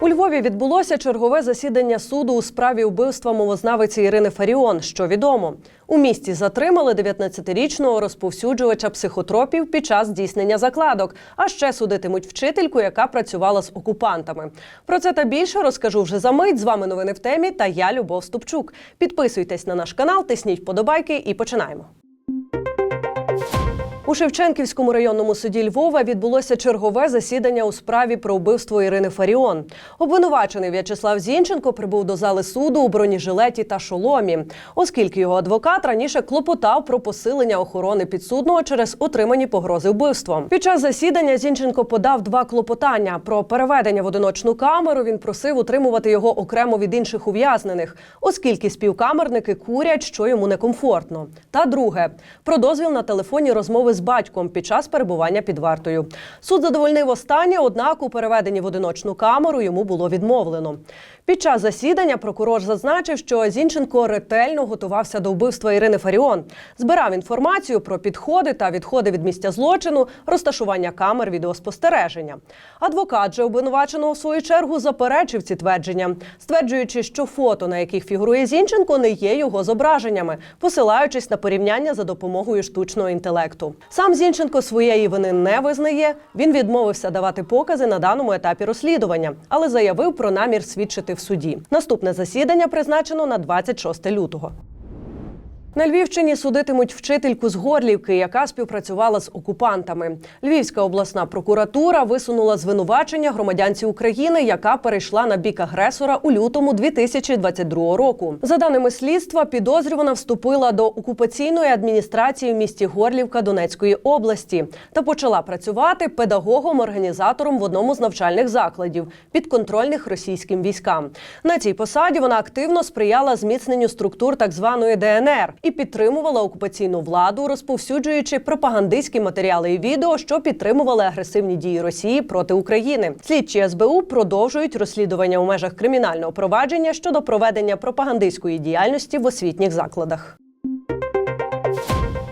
У Львові відбулося чергове засідання суду у справі вбивства мовознавиці Ірини Фаріон. Що відомо, у місті затримали 19-річного розповсюджувача психотропів під час здійснення закладок. А ще судитимуть вчительку, яка працювала з окупантами. Про це та більше розкажу вже за мить. З вами новини в темі. Та я Любов Ступчук. Підписуйтесь на наш канал, тисніть вподобайки і починаємо. У Шевченківському районному суді Львова відбулося чергове засідання у справі про вбивство Ірини Фаріон. Обвинувачений В'ячеслав Зінченко прибув до зали суду у бронежилеті та шоломі, оскільки його адвокат раніше клопотав про посилення охорони підсудного через отримані погрози вбивством. Під час засідання Зінченко подав два клопотання про переведення в одиночну камеру. Він просив утримувати його окремо від інших ув'язнених, оскільки співкамерники курять, що йому некомфортно. Та друге про дозвіл на телефонні розмови з батьком під час перебування під вартою. Суд задовольнив останнє, однак у переведенні в одиночну камеру йому було відмовлено. Під час засідання прокурор зазначив, що Зінченко ретельно готувався до вбивства Ірини Фаріон, збирав інформацію про підходи та відходи від місця злочину, розташування камер відеоспостереження. Адвокат же обвинуваченого в свою чергу заперечив ці твердження, стверджуючи, що фото, на яких фігурує Зінченко, не є його зображеннями, посилаючись на порівняння за допомогою штучного інтелекту. Сам Зінченко своєї вини не визнає. Він відмовився давати покази на даному етапі розслідування, але заявив про намір свідчити в суді. Наступне засідання призначено на 26 лютого. На Львівщині судитимуть вчительку з Горлівки, яка співпрацювала з окупантами. Львівська обласна прокуратура висунула звинувачення громадянці України, яка перейшла на бік агресора у лютому 2022 року. За даними слідства, підозрювана вступила до окупаційної адміністрації в місті Горлівка Донецької області та почала працювати педагогом-організатором в одному з навчальних закладів підконтрольних російським військам. На цій посаді вона активно сприяла зміцненню структур так званої ДНР і підтримувала окупаційну владу, розповсюджуючи пропагандистські матеріали і відео, що підтримували агресивні дії Росії проти України. Слідчі СБУ продовжують розслідування у межах кримінального провадження щодо проведення пропагандистської діяльності в освітніх закладах.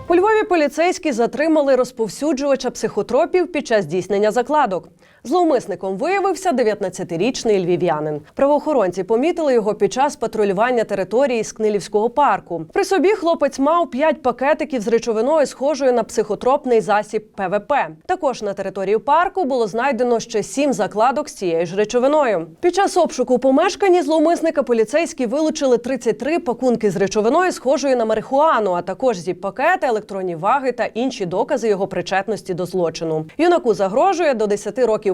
У Львові поліцейські затримали розповсюджувача психотропів під час здійснення закладок. Зловмисником виявився 19-річний львів'янин. Правоохоронці помітили його під час патрулювання території Скнилівського парку. При собі хлопець мав 5 пакетиків з речовиною, схожою на психотропний засіб ПВП. Також на території парку було знайдено ще 7 закладок з цією ж речовиною. Під час обшуку у помешканні зловмисника поліцейські вилучили 33 пакунки з речовиною, схожою на марихуану, а також зіп-пакети, електронні ваги та інші докази його причетності до злочину. Юнаку загрожує до 10 років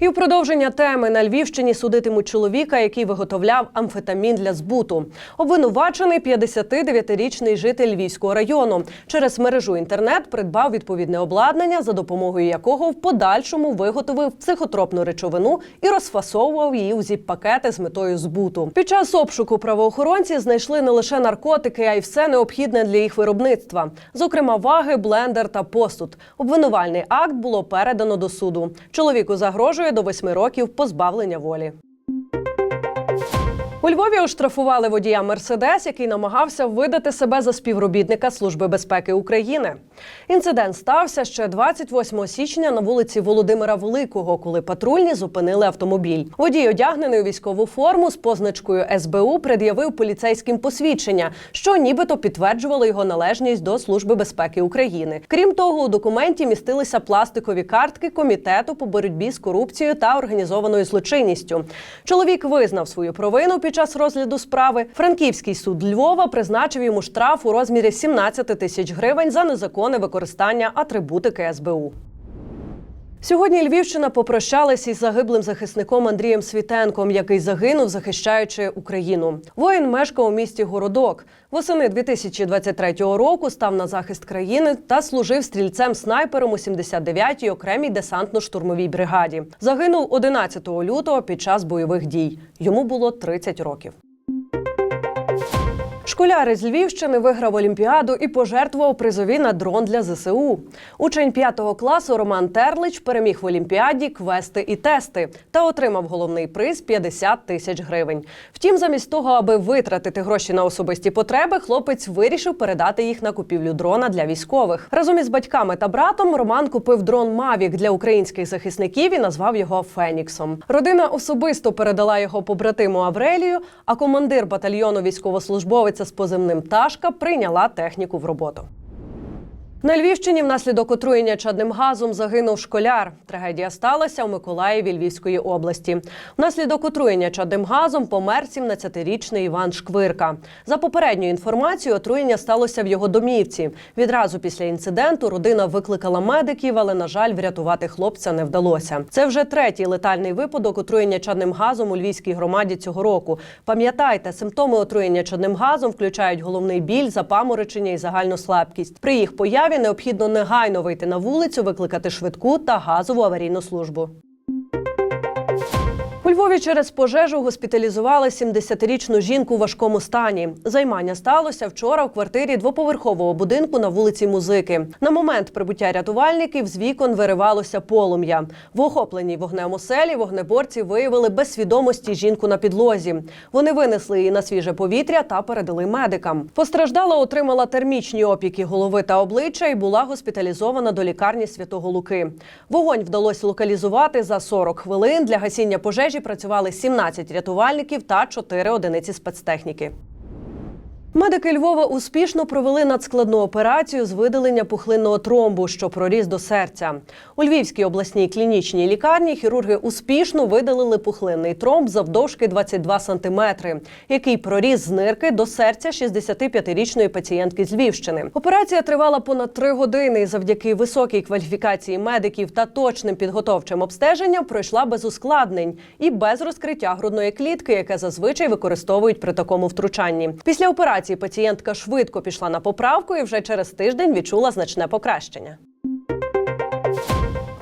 І в продовження теми на Львівщині судитимуть чоловіка, який виготовляв амфетамін для збуту. Обвинувачений 59-річний житель Львівського району. Через мережу інтернет придбав відповідне обладнання, за допомогою якого в подальшому виготовив психотропну речовину і розфасовував її у зіп-пакети з метою збуту. Під час обшуку правоохоронці знайшли не лише наркотики, а й все необхідне для їх виробництва, зокрема ваги, блендер та посуд. Обвинувальний акт було передано до суду. Чоловіку загрожує до восьми років позбавлення волі. У Львові оштрафували водія Мерседес, який намагався видати себе за співробітника Служби безпеки України. Інцидент стався ще 28 січня на вулиці Володимира Великого, коли патрульні зупинили автомобіль. Водій, одягнений у військову форму з позначкою СБУ, пред'явив поліцейським посвідчення, що нібито підтверджувало його належність до Служби безпеки України. Крім того, у документі містилися пластикові картки комітету по боротьбі з корупцією та організованою злочинністю. Чоловік визнав свою провину під час розгляду справи. Франківський суд Львова призначив йому штраф у розмірі 17 тисяч гривень за незаконне використання атрибутики СБУ. Сьогодні Львівщина попрощалась із загиблим захисником Андрієм Світенком, який загинув, захищаючи Україну. Воїн мешкав у місті Городок. Восени 2023 року став на захист країни та служив стрільцем-снайпером у 79-й окремій десантно-штурмовій бригаді. Загинув 11 лютого під час бойових дій. Йому було 30 років. Школяр із Львівщини виграв олімпіаду і пожертвував призові на дрон для ЗСУ. Учень 5 класу Роман Терлич переміг в олімпіаді квести і тести та отримав головний приз 50 тисяч гривень. Втім, замість того, аби витратити гроші на особисті потреби, хлопець вирішив передати їх на купівлю дрона для військових. Разом із батьками та братом Роман купив дрон Мавік для українських захисників і назвав його Феніксом. Родина особисто передала його побратиму Аврелію, а командир батальйону військовослужбовиця з позивним Ташка прийняла техніку в роботу. На Львівщині внаслідок отруєння чадним газом загинув школяр. Трагедія сталася у Миколаєві Львівської області. Внаслідок отруєння чадним газом помер 17-річний Іван Шквирка. За попередньою інформацією, отруєння сталося в його домівці. Відразу після інциденту родина викликала медиків, але на жаль, врятувати хлопця не вдалося. Це вже третій летальний випадок отруєння чадним газом у львівській громаді цього року. Пам'ятайте, симптоми отруєння чадним газом включають головний біль, запаморочення і загальну слабкість. При їх появі необхідно негайно вийти на вулицю, викликати швидку та газову аварійну службу. У Львові через пожежу госпіталізували 70-річну жінку у важкому стані. Займання сталося вчора в квартирі двоповерхового будинку на вулиці Музики. На момент прибуття рятувальників з вікон виривалося полум'я. В охопленій вогнем оселі вогнеборці виявили без свідомості жінку на підлозі. Вони винесли її на свіже повітря та передали медикам. Постраждала отримала термічні опіки голови та обличчя і була госпіталізована до лікарні Святого Луки. Вогонь вдалося локалізувати за 40 хвилин. Для гасіння пожежі працювали 17 рятувальників та 4 одиниці спецтехніки. Медики Львова успішно провели надскладну операцію з видалення пухлинного тромбу, що проріс до серця. У Львівській обласній клінічній лікарні хірурги успішно видалили пухлинний тромб завдовжки 22 сантиметри, який проріс з нирки до серця 65-річної пацієнтки з Львівщини. Операція тривала понад три години. і Завдяки високій кваліфікації медиків та точним підготовчим обстеженням пройшла без ускладнень і без розкриття грудної клітки, яке зазвичай використовують при такому втручанні. Після операції пацієнтка швидко пішла на поправку і вже через тиждень відчула значне покращення.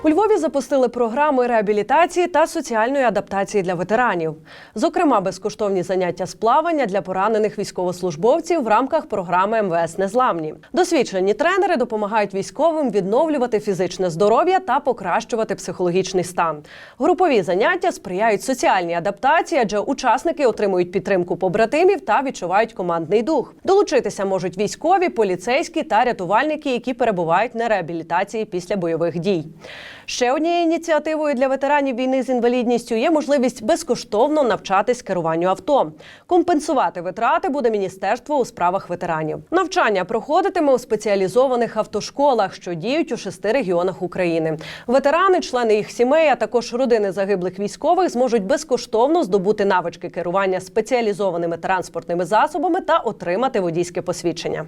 У Львові запустили програми реабілітації та соціальної адаптації для ветеранів. Зокрема, безкоштовні заняття з плавання для поранених військовослужбовців в рамках програми МВС Незламні. Досвідчені тренери допомагають військовим відновлювати фізичне здоров'я та покращувати психологічний стан. Групові заняття сприяють соціальній адаптації, адже учасники отримують підтримку побратимів та відчувають командний дух. Долучитися можуть військові, поліцейські та рятувальники, які перебувають на реабілітації після бойових дій. Ще однією ініціативою для ветеранів війни з інвалідністю є можливість безкоштовно навчатись керуванню авто. Компенсувати витрати буде міністерство у справах ветеранів. Навчання проходитиме у спеціалізованих автошколах, що діють у шести регіонах України. Ветерани, члени їх сімей, а також родини загиблих військових зможуть безкоштовно здобути навички керування спеціалізованими транспортними засобами та отримати водійське посвідчення.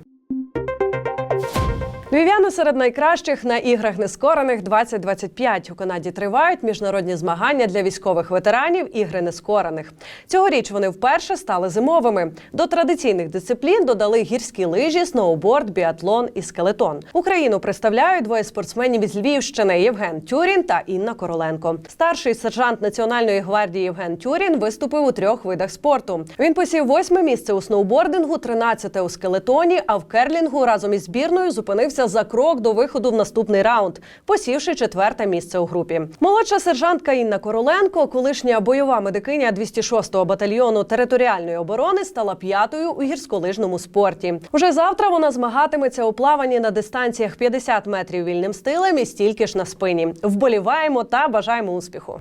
Львів'яни серед найкращих на іграх нескорених 2025 у Канаді тривають міжнародні змагання для військових ветеранів ігри нескорених. Цьогоріч вони вперше стали зимовими. До традиційних дисциплін додали гірські лижі, сноуборд, біатлон і скелетон. Україну представляють двоє спортсменів із Львівщини Євген Тюрін та Інна Короленко. Старший сержант Національної гвардії Євген Тюрін виступив у трьох видах спорту. Він посів восьме місце у сноубордингу, тринадцяте у скелетоні, а в керлінгу разом із збірною зупинився за крок до виходу в наступний раунд, посівши четверте місце у групі. Молодша сержантка Інна Короленко, колишня бойова медикиня 206-го батальйону територіальної оборони, стала п'ятою у гірськолижному спорті. Уже завтра вона змагатиметься у плаванні на дистанціях 50 метрів вільним стилем і стільки ж на спині. Вболіваємо та бажаємо успіху.